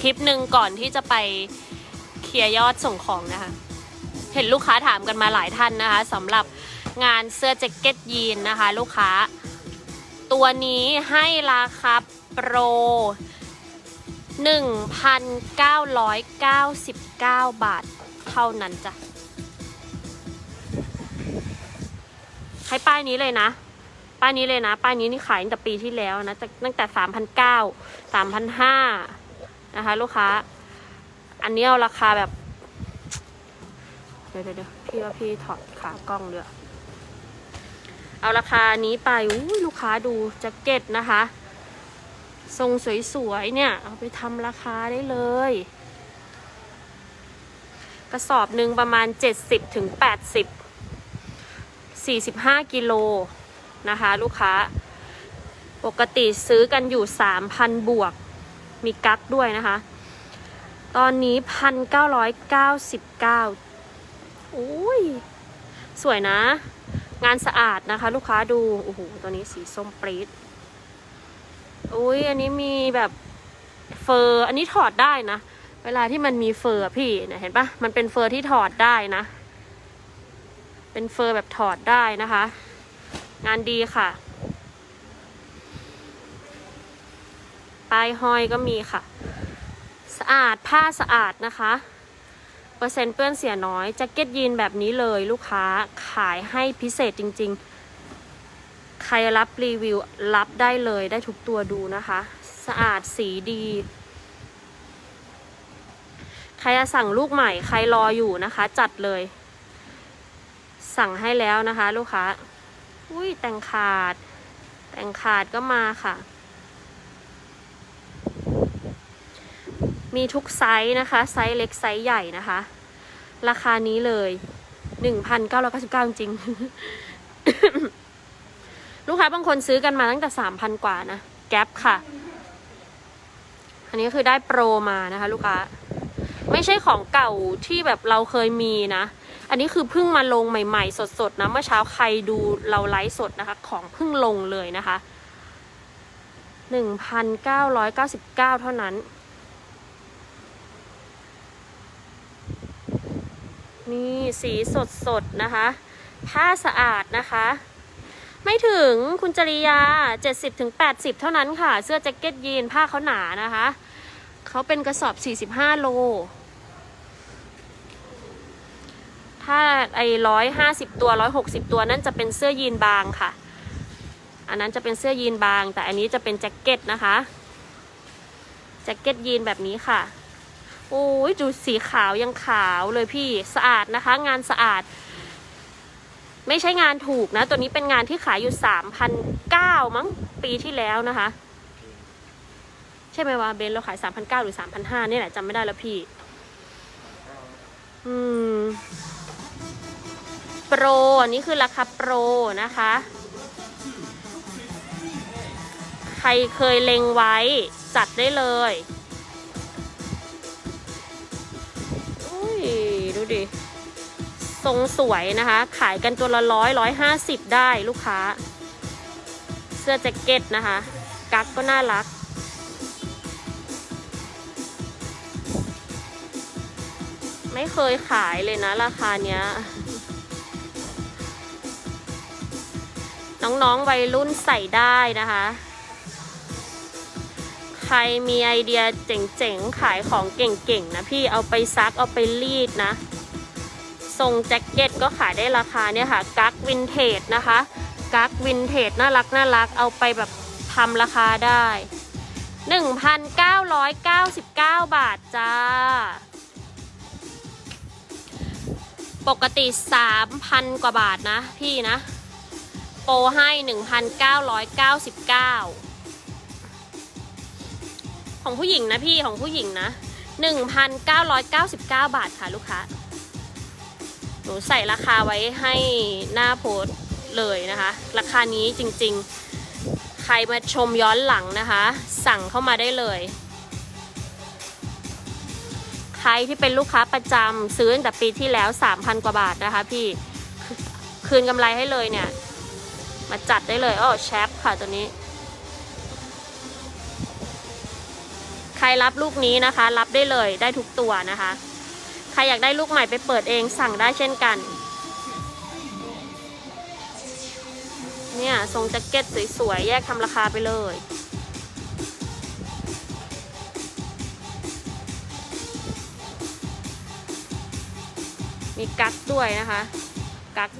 คลิปหนึ่งก่อนที่จะไปเคลียร์ยอดส่งของนะคะ เห็นลูกค้าถามกันมาหลายท่านนะคะสำหรับงานเสื้อแจ็คเก็ตยีนนะคะ ลูกค้า ตัวนี้ให้ราคาโปร 1,999 บาทเท่านั้นจ้ะให้ป้ายนี้เลยนะ ป้ายนี้เลยนะ ป้ายนี้นี่ขายตั้งแต่ปีที่แล้วนะตั้งตั้งแต่3,900 3,500น นะคะ ลูกค้า อันนี้เอาราคาแบบ เดี๋ยวเดี๋ยวพี่ว่าพี่ถอดขากล้องเดือเอาราคานี้ไปอุ้ลูกค้าดูแจ็คเก็ตนะคะ ทรงสวยๆเนี่ย เอาไปทำราคาได้เลย กระสอบหนึ่งประมาณ 70ถึง80 45 กิโลนะคะ ลูกค้า ปกติซื้อกันอยู่ 3,000 บวก มีกั๊กด้วยนะคะ ตอนนี้1,999อุ้ย สวยนะ งานสะอาดนะคะ ลูกค้าดู โอ้โห ตัวนี้สีส้มปรี๊ดอุ้ยอันนี้มีแบบเฟอร์ อันนี้ถอดได้นะ เวลาที่มันมีเฟอร์พี่เห็นปะมันเป็นเฟอร์ที่ถอดได้นะ เป็นเฟอร์แบบถอดได้นะคะ งานดีค่ะ ปลายห้อยก็มีค่ะ สะอาดผ้าสะอาดนะคะ เปอร์เซ็นต์เปื้อนเสียน้อยแจ็คเก็ตยีนแบบนี้เลยลูกค้าขายให้พิเศษจริง ๆ ใครรับรีวิวรับได้เลยได้ทุกตัวดูนะคะ สะอาดสีดีใครจะสั่งลูกใหม่ใครรออยู่นะคะ จัดเลย สั่งให้แล้วนะคะ ลูกค้า อุ้ยแต่งขาด แต่งขาดก็มาค่ะ มีทุกไซส์นะคะ ไซส์เล็กไซส์ใหญ่นะคะ ราคานี้เลยหนึ่งพันเก้าร้อยเก้าสิบเก้าจริง ลูกค้าบางคนซื้อกันมาตั้งแต่สามพันกว่านะ แก๊ปค่ะ อันนี้คือได้โปรมานะคะ ลูกค้า ไม่ใช่ของเก่าที่แบบเราเคยมีนะ อันนี้คือเพิ่งมาลงใหม่ ๆ สดๆนะ เมื่อเช้าใครดูเราไลฟ์สดนะคะ ของเพิ่งลงเลยนะคะหนึ่งพันเก้าร้อยเก้าสิบเก้าเท่านั้น นี่สีสดสดๆนะคะ ผ้าสะอาดนะคะ ไม่ถึงคุณจริยา 70ถึง80 เท่านั้นค่ะ เสื้อแจ็คเก็ตยีนผ้าเขาหนานะคะ เขาเป็นกระสอบ 45 โล ถ้าไอ้ร้อยห้าสิบตัวร้อยหกสิบตัวนั่นจะเป็นเสื้อยีนบางค่ะ อันนั้นจะเป็นเสื้อยีนบาง แต่อันนี้จะเป็นแจ็คเก็ตนะคะ แจ็คเก็ตยีนแบบนี้ค่ะ โอ้ยดูสีขาวยังขาวเลยพี่สะอาดนะคะ งานสะอาด ไม่ใช่งานถูกนะ ตัวนี้เป็นงานที่ขายอยู่สามพันเก้ามั้งปีที่แล้วนะคะ ใช่ไหมวะเบนเราขายสามพันเก้าหรือสามพันห้านี่แหละจำไม่ได้แล้วพี่ อืมโปรอันนี้คือราคาโปรนะคะ ใครเคยเล็งไว้จัดได้เลย ยดูดิ ทรงสวยนะคะ ขายกันตัวละร้อยร้อยห้าสิบได้ลูกค้า เสื้อแจ็คเก็ตนะคะ กั๊กก็น่ารัก ไม่เคยขายเลยนะราคาเนี้ย น้องๆวัยรุ่นใส่ได้นะคะ ใครมีไอเดียเจ๋งๆ ขายของเก่งๆ นะพี่เอาไปซักเอาไปรีดนะทรงแจ็คเก็ตก็ขายได้ราคาเนี่ยค่ะ กั๊กวินเทจนะคะกั๊กวินเทจน่ารักน่ารักเอาไปแบบทำราคาได้ 1,999 บาทจ้า ปกติ 3,000 กว่าบาทนะพี่นะ โปรให้ 1,999 ของผู้หญิงนะพี่ของผู้หญิงนะ 1,999 บาทค่ะลูกค้า หนูใส่ราคาไว้ให้หน้าโพสเลยนะคะ ราคานี้จริงๆ ใครมาชมย้อนหลังนะคะ สั่งเข้ามาได้เลย ใครที่เป็นลูกค้าประจำซื้อตั้งแต่ปีที่แล้ว 3,000 กว่าบาทนะคะพี่ คืนกำไรให้เลยเนี่ย มาจัดได้เลยอ้อแชปค่ะตัวนี้ ใครรับลูกนี้นะคะ รับได้เลยได้ทุกตัวนะคะ ใครอยากได้ลูกใหม่ไปเปิดเองสั่งได้เช่นกัน เนี่ยทรงแจ็คเก็ตสวยๆ แยกทำราคาไปเลยมีกั๊กด้วยนะคะ กั๊ก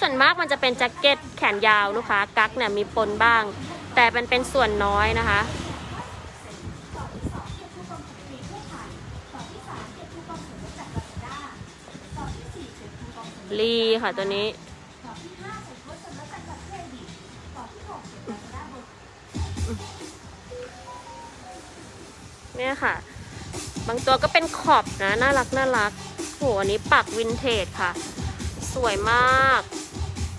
ส่วนมากมันจะเป็นแจ็คเก็ตแขนยาวลูกค้ากั๊กเนี่ยมีปนบ้าง แต่เป็นเป็นส่วนน้อยนะคะ ลีค่ะตัวนี้ เนี่ยค่ะ บางตัวก็เป็นขอบนะ น่ารักน่ารักโหอันนี้ปักวินเทจค่ะ สวยมาก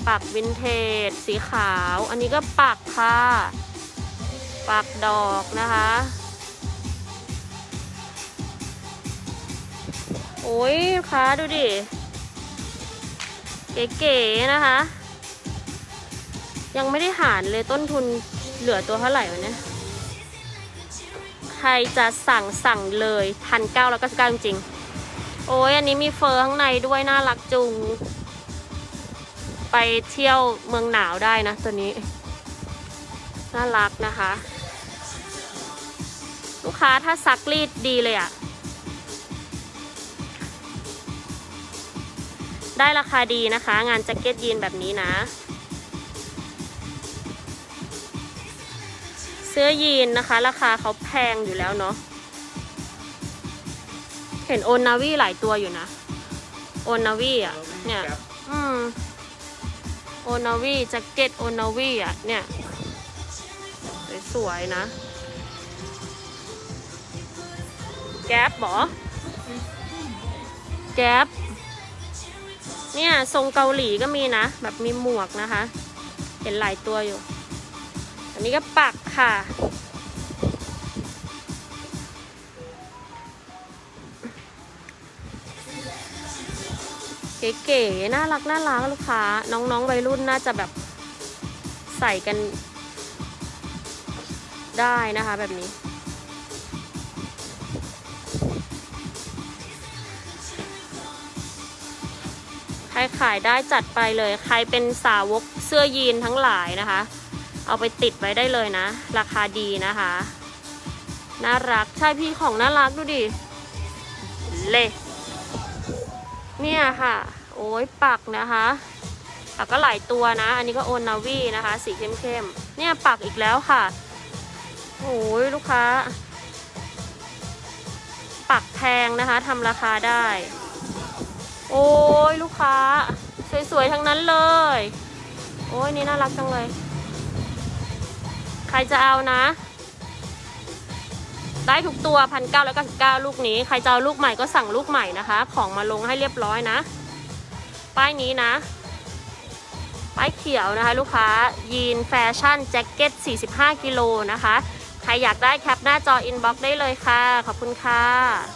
ปักวินเทจ สีขาว อันนี้ก็ปักค่ะ ปักดอกนะคะโอ้ยลูกค้าดูดิ เก๋ๆนะคะ ยังไม่ได้หารเลยต้นทุนเหลือตัวเท่าไหร่วะเนี่ยใครจะสั่งสั่งเลยพันเก้าแล้วก็เก้าจริงๆ โอ้ยอันนี้มีเฟอร์ข้างในด้วยน่ารักจุง ไปเที่ยวเมืองหนาวได้นะ ตัวนี้ น่ารักนะคะ ลูกค้าถ้าซักรีดดีเลยอะ ได้ราคาดีนะคะ งานแจ็คเก็ตยีนแบบนี้นะ เสื้อยีนนะคะ ราคาเขาแพงอยู่แล้วเนาะเห็นโอนนาวีหลายตัวอยู่นะ โอนนาวีอะ เนี่ย อืม โอนาวีแจ็คเก็ตโอนาวีอะ เนี่ย สวยๆนะ แก๊ปบอแก๊ป เนี่ยทรงเกาหลีก็มีนะ แบบมีหมวกนะคะ เห็นหลายตัวอยู่ อันนี้ก็ปักค่ะ เก๋ๆน่ารักน่ารักลูกค้า น้องๆวัยรุ่นน่าจะแบบใส่กันได้นะคะแบบนี้ ครขายได้จัดไปเลย ใครเป็นสาวกเสื้อยีนทั้งหลายนะคะ เอาไปติดไว้ได้เลยนะ ราคาดีนะคะ น่ารักใช่พี่ของน่ารักดูดิเละเนี่ยค่ะ โอ้ยปักนะคะปักก็หลายตัวนะ อันนี้ก็โอนนาวีนะคะ สีเข้มๆเนี่ยปักอีกแล้วค่ะโอ้ยลูกค้า ปักแพงนะคะทำราคาได้ โอ้ยลูกค้า สวยๆทั้งนั้นเลย โอ้ยนี่น่ารักจังเลย ใครจะเอานะ ได้ทุกตัวพันเก้าแล้วก็สิบเก้าลูกนี้ ใครจะเอาลูกใหม่ก็สั่งลูกใหม่นะคะ ของมาลงให้เรียบร้อยนะ ป้ายนี้นะ ป้ายเขียวนะคะ ลูกค้า ยีนแฟชั่นแจ็คเก็ต 45 กิโลนะคะ ใครอยากได้แคปหน้าจออินบ็อกซ์ได้เลยค่ะ ขอบคุณค่ะ